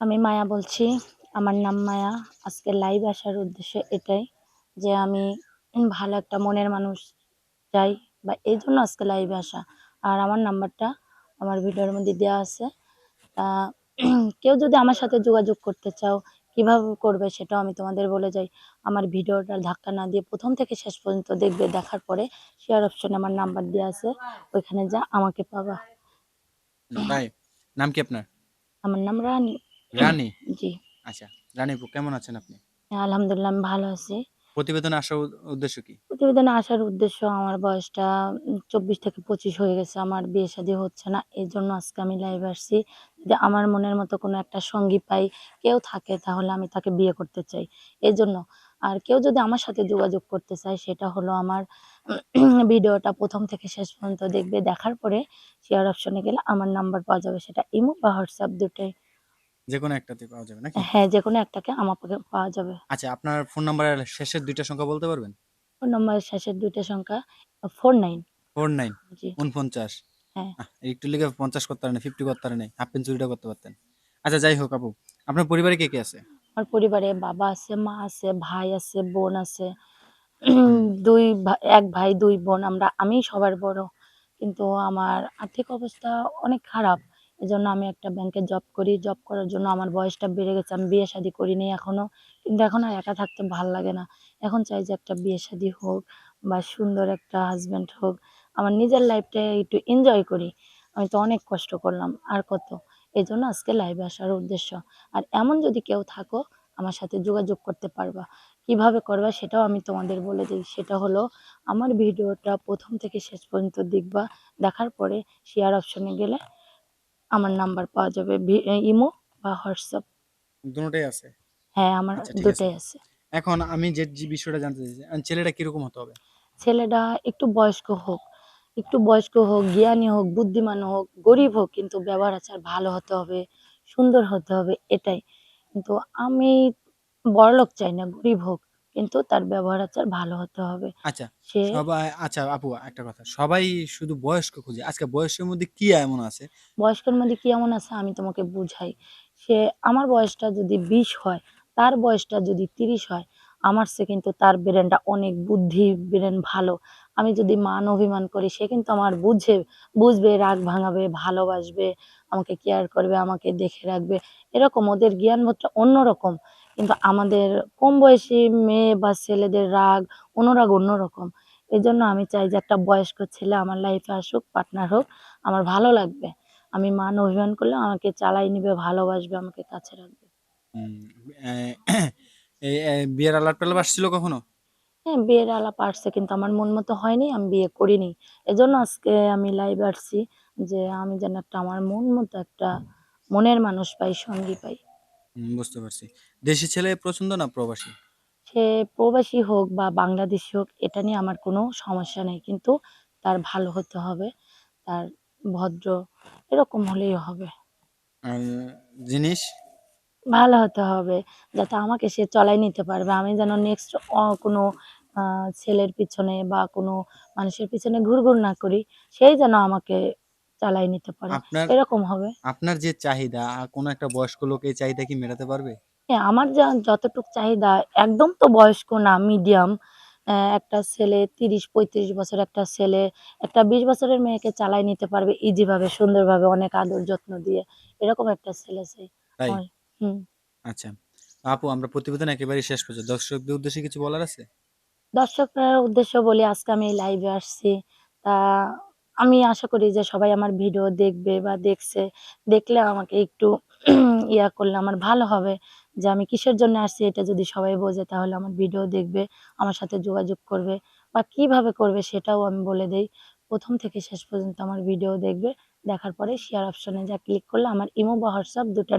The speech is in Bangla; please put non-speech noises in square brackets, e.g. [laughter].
আমি মায়া বলছি। আমার নাম মায়া। আজকে লাইভ আসার উদ্দেশ্য এটাই যে আমি ভালো একটা মনের মানুষ চাই বা এই জন্য আজকে লাইভে আসা। আর আমার নাম্বারটা আমার ভিডিওর মধ্যে দেওয়া আছে। [clears throat] কেউ যদি আমার সাথে যোগাযোগ করতে চাও কীভাবে করবে সেটাও আমি তোমাদের বলে যাই। আমার ভিডিওটা ধাক্কা না দিয়ে প্রথম থেকে শেষ পর্যন্ত দেখবে। দেখার পরে শেয়ার অপশনে আমার নাম্বার দেওয়া আছে। ওইখানে যা আমাকে পাবা। নাম কি আপনার? আমার নাম রানী। রানী? জি। আচ্ছা রানী কেমন আছেন আপনি? আলহামদুলিল্লাহ আমি ভালো আছি। প্রতিবেদনে আসার উদ্দেশ্য কি? প্রতিবেদনে আসার উদ্দেশ্য আমার বয়সটা চব্বিশ থেকে পঁচিশ হয়ে গেছে আমার বিয়ে শাদী হচ্ছে না এই জন্য আজকে আমি লাইভে আসছি। যদি আমার মনের মতো কোনো একটা সঙ্গী পাই কেউ থাকে তাহলে আমি তাকে বিয়ে করতে চাই। এই জন্য আর কেউ যদি আমার সাথে যোগাযোগ করতে চায় সেটা হলো আমার [clears throat] ভিডিওটা প্রথম থেকে শেষ পর্যন্ত দেখবে দেখার পরে শেয়ার অপশনে গেলে আমার নাম্বার পাওয়া যাবে সেটা ইমো বা হোয়াটসঅ্যাপ দুটোই। যে কোনো একটাতে পাওয়া যাবে নাকি? হ্যাঁ যে কোনো একটাকে আমার পাকে পাওয়া যাবে। আচ্ছা আপনার ফোন নাম্বারের শেষের দুইটা সংখ্যা বলতে পারবেন? ফোন নম্বরের শেষের দুইটা সংখ্যা ফোর নাইন ফোর নাইন জি। উনপঞ্চাশ। হ্যাঁ। আহ, একটু লিখে পঞ্চাশ করতে পারেন ফিফটি করতে পারেন হাফ পেন চুরিটা করতে পারতেন। আচ্ছা যাই হোক আপু আপনার পরিবারে কে কে আছে? আমার পরিবারে বাবা আছে মা আছে ভাই আছে বোন আছে। [clears throat] দুই ভা- এক ভাই দুই বোন আমরা আমি সবার বড়। কিন্তু আমার আর্থিক অবস্থা অনেক খারাপ। এজন্য আমি একটা ব্যাংকে জব করি। জব করার জন্য আমার বয়সটা বেড়ে গেছে, আমি বিয়ে শাদী করিনি এখনও। কিন্তু এখন আর একা থাকতে ভালো লাগে না। এখন চাই যে একটা বিয়ে শাদী হোক বা সুন্দর একটা হাজব্যান্ড হোক। আমার নিজের লাইফটা একটু এনজয় করি। আমি তো অনেক কষ্ট করলাম, আর কত? এই জন্য আজকে লাইভে আসার উদ্দেশ্য। আর এমন যদি কেউ থাকো, আমার সাথে যোগাযোগ করতে পারবা। কীভাবে করবা সেটাও আমি তোমাদের বলে দিই। সেটা হলো, আমার ভিডিওটা প্রথম থেকে শেষ পর্যন্ত দেখবা। দেখার পরে শেয়ার অপশনে গেলে আমার নাম্বার পাওয়া যাবে ভি- ইমো বা হোয়াটসঅ্যাপ। দুটোই আছে? হ্যাঁ আমার আচ্ছা ঠিক আছে। দুটাই আছে। এখন আমি যে যে বিষয়টা জানতে চাইছি আহ, ছেলেটা কীরকম হতে হবে? ছেলেটা একটু বয়স্ক হোক একটু বয়স্ক হোক জ্ঞানী হোক বুদ্ধিমান হোক গরিব হোক কিন্তু ব্যবহার আচার ভালো হতে হবে সুন্দর হতে হবে এটাই। কিন্তু আমি বড়লোক চাই না গরিব হোক। কিন্তু তার ব্যবহার আচার ভালো হতে হবে। আচ্ছা সে সবাই আচ্ছা আপু একটা কথা। সবাই শুধু বয়স্ক খুঁজে। আজকে বয়সের মধ্যে কি এমন আছে? বয়স্কের মধ্যে কি এমন আছে আমি তোমাকে বুঝাই। সে আমার বয়সটা যদি বিশ হয় তার বয়সটা যদি তিরিশ হয় আমার সে কিন্তু তার ব্রেনটা অনেক বুদ্ধি ব্রেন ভালো। আমি যদি মান অভিমান করি সে কিন্তু আমার বুঝে বুঝবে রাগ ভাঙাবে ভালোবাসবে আমাকে কেয়ার করবে আমাকে দেখে রাখবে। এরকম ওদের জ্ঞানবোধটা অন্যরকম। কিন্তু আমাদের কম বয়সী মেয়ে বা ছেলেদের রাগ অনুরাগ অন্যরকম। এই জন্য আমি চাই যে একটা বয়স্ক ছেলে আমার লাইফে আসুক পার্টনার হোক আমার ভালো লাগবে। আমি মান অভিমান করলে আমাকে চালাই নিবে ভালোবাসবে আমাকে কাছে রাখবে। বিয়ের আলাপ টালাপ আসছিল কখনো? হ্যাঁ বিয়ের আলাপ আসছে কিন্তু আমার মন মতো হয়নি আমি বিয়ে করিনি। এজন্য আজকে আমি লাইভ আসছি যে আমি যেন একটা আমার মন মতো একটা মনের মানুষ পাই সঙ্গী পাই। হুম, বুঝতে পারছি। দেশি ছেলে পছন্দ না প্রবাসী? সে প্রবাসী হোক বা বাংলাদেশি হোক এটা নিয়ে আমার কোনো সমস্যা নেই। কিন্তু তার ভালো হতে হবে তার ভদ্র এরকম হলেই হবে। আর জিনিস? ভালো হতে হবে যাতে আমাকে সে চলাই নিতে পারবে। আমি যেন নেক্সট কোনো ছেলের পিছনে বা কোনো মানুষের পিছনে ঘুরঘুর না করি সেই যেন আমাকে চালাই নিতে পারে। আপনার এরকম হবে। আপনার যে চাহিদা কোনো একটা বয়স্ক লোক এই চাহিদা কি মেটাতে পারবে? হ্যাঁ আমার যা যতটুকু চাহিদা একদম তো বয়স্ক না মিডিয়াম একটা ছেলে তিরিশ পঁয়ত্রিশ বছর একটা ছেলে একটা বিশ বছরের মেয়েকে চালাই নিতে পারবে ইজি ভাবে সুন্দরভাবে অনেক আদর যত্ন দিয়ে। এরকম একটা ছেলে চাই। হুম। আচ্ছা। আপু আমরা প্রতিবেদন একেবারে শেষ পর্যন্ত দর্শকদের উদ্দেশ্যে কিছু বলার আছে? দর্শকদের উদ্দেশ্য বলি আজকে আমি লাইভে আসছি। তা আমি আশা করি যে সবাই আমার ভিডিও দেখবে বা দেখছে। দেখলে আমাকে একটু [clears throat] ইয়া করলে আমার ভালো হবে যে আমি কিসের জন্য আসছি এটা যদি সবাই বোঝে তাহলে আমার ভিডিও দেখবে, আমার সাথে যোগাযোগ করবে বা কীভাবে করবে সেটাও আমি বলে দেই। প্রথম থেকে শেষ পর্যন্ত আমার ভিডিও দেখবে। দেখার পরে শেয়ার অপশনে যা ক্লিক করলে আমার ইমো বা হোয়াটসঅ্যাপ দুটো